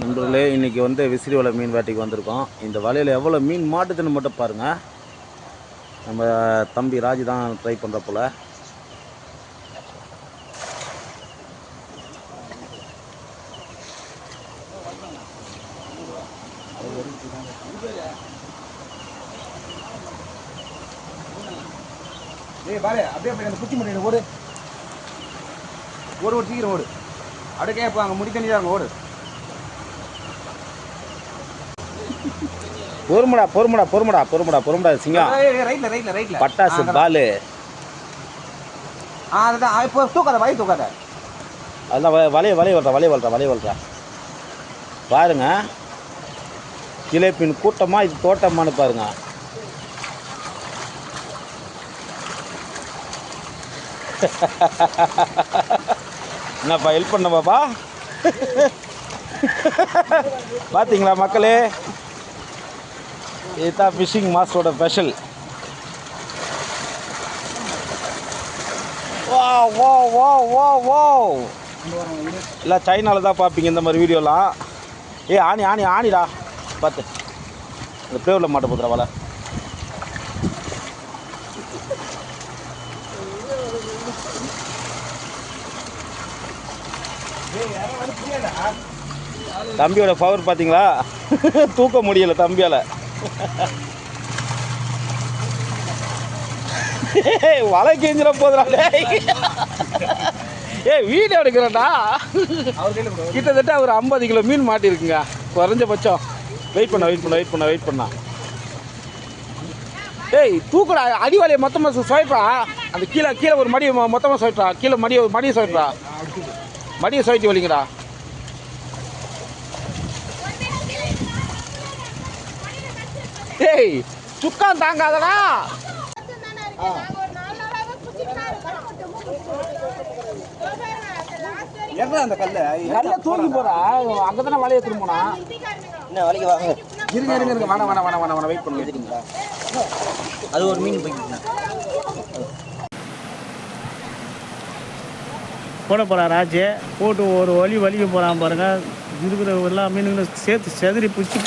நண்பர்களே இன்றைக்கி வந்து விசிறி வலை மீன் வேட்டைக்கு வந்திருக்கோம். இந்த வலையில் எவ்வளோ மீன் மாட்டுதுன்னு மட்டும் பாருங்கள் நம்ம தம்பி ராஜு தான் ட்ரை பண்ணுற போல். ஏய் பாரு அப்படியே போய் அந்த குச்சி முட்டையில ஓடு. ஒரு சீக்கிரம் ஓடு. அப்படியே கேட்பாங்க முடி தண்ணி ஓடு. பொறுமடா பொறுமடா பொறுமடா பொறுமடா பொறுமடா சிங்கம். ரைட்ல ரைட்ல ரைட்ல. பட்டாசு பாலு. ஆ அதுதான். இப்போ தூக்காத வாய் தூக்காத. அதுதான் வலைய வலைய வளர்றா வலைய வளர்றா வலைய வளர்றா. பாருங்க. கிலேப்பின் கூட்டமாக இது தோட்டமானு பாருங்க. என்னப்பா ஹெல்ப் பண்ண பாப்பா பார்த்தீங்களா மக்களே? இதுதான் ஃபிஷிங் மாஸ்டரோட ஸ்பெஷல் வா வா வா வா வா இல்லை சைனாவில் தான் பார்ப்பீங்க இந்த மாதிரி வீடியோலாம் ஏ ஆணி ஆணி ஆணிடா. பார்த்து இந்த ப்ளேவில் மாட்ட போதுரா வலை தம்பியோட பவர் பார்த்தீங்களா தூக்க முடியல தம்பியால். வலை கிஞ்சிட போதுடா டேய். ஏய் வீடியோ எடுக்கிறேன்டா. கிட்டத்தட்ட ஒரு ஐம்பது கிலோ மீன் மாட்டிருக்குங்க. குறைஞ்சபட்சம் வெயிட் பண்ண வெயிட் பண்ண வெயிட் பண்ண வெயிட் பண்ணா. ஏய் தூக்குடா. அடிவாளியை மொத்தமாக சுவைப்பா அந்த கீழே கீழே ஒரு மடி மொத்தமாக சுவைப்பா கீழே மடியை மடியை சுவைப்பா மடியை சுவைட்டி வலிங்கடா ஏய் சுக்கான் தாங்காதடா. எவ்வளோ அந்த கல்லை? நல்ல தூக்கி போடா? அங்கே தானே வலையை திரும்பினா? என்ன வலிக்கு வாங்க இருங்க இருங்க இருங்க. வேணாம் வேணாம் வேணாம் வேணாம். வெயிட் பண்ணுங்க. அது ஒரு மீன் போய்க்கிங்க போட போகிறான் ராஜே. போட்டு ஒரு வலி வலிக்க போகிறான் பாருங்கள் இருக்கிற எல்லா மீனுங்களும் சேர்த்து செதறி பிடிச்சி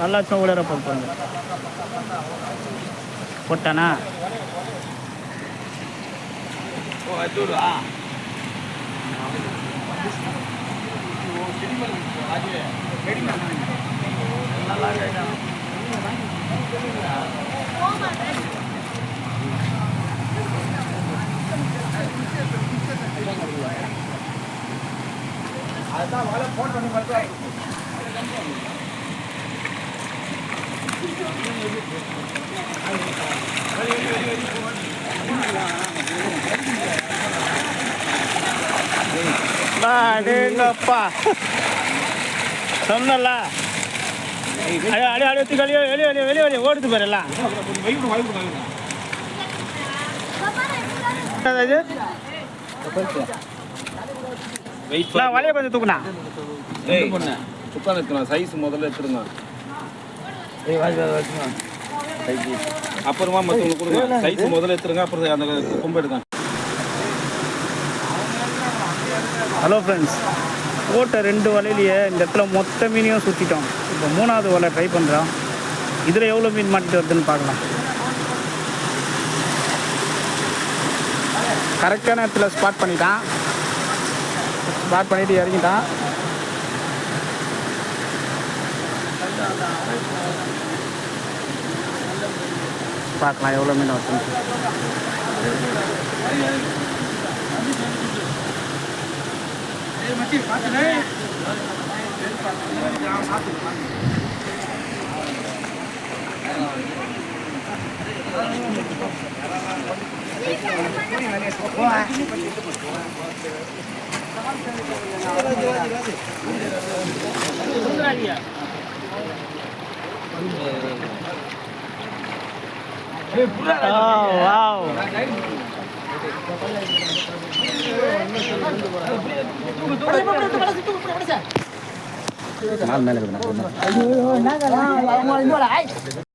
நல்லாச்சும் விளையாட பார்ப்பாங்க போட்டானா? அதுதான் வலை போட்டு வந்து மட்டும் அடேங்கப்பா சொன்னல. அடி அடி அடி எடுத்து வெளியே வெளியே வெளியே வெளியே வெளியே ஓடுது பாரு எல்லாம். வைக்கணும் இது? நான் வலையை கொஞ்சம் தூக்குனா ஏய் சுக்கான் எடுத்துனா சைஸ் முதல்ல எடுத்துருங்க அப்புறமா மற்றவங்களுக்கு கொடுங்க. சைஸ் முதல்ல எடுத்துருங்க அப்புறம் அந்த கொம்பு எடுங்க. ஹலோ ஃப்ரெண்ட்ஸ் போட்ட ரெண்டு வலையிலேயே இந்த இடத்துல மொத்த மீனையும் சுற்றிட்டோம் இப்போ மூணாவது வலை ட்ரை பண்ணுறோம் இதில் எவ்வளோ மீன் மாட்டிட்டு வருதுன்னு பார்க்கலாம். கரெக்டான இடத்துல ஸ்பாட் பண்ணிட்டான். ஸ்பாட் பண்ணிட்டு இறங்கிட்டான் பார்க்கலாம் எவ்வளோ மீன் வருதுன்னு. Oh, wow.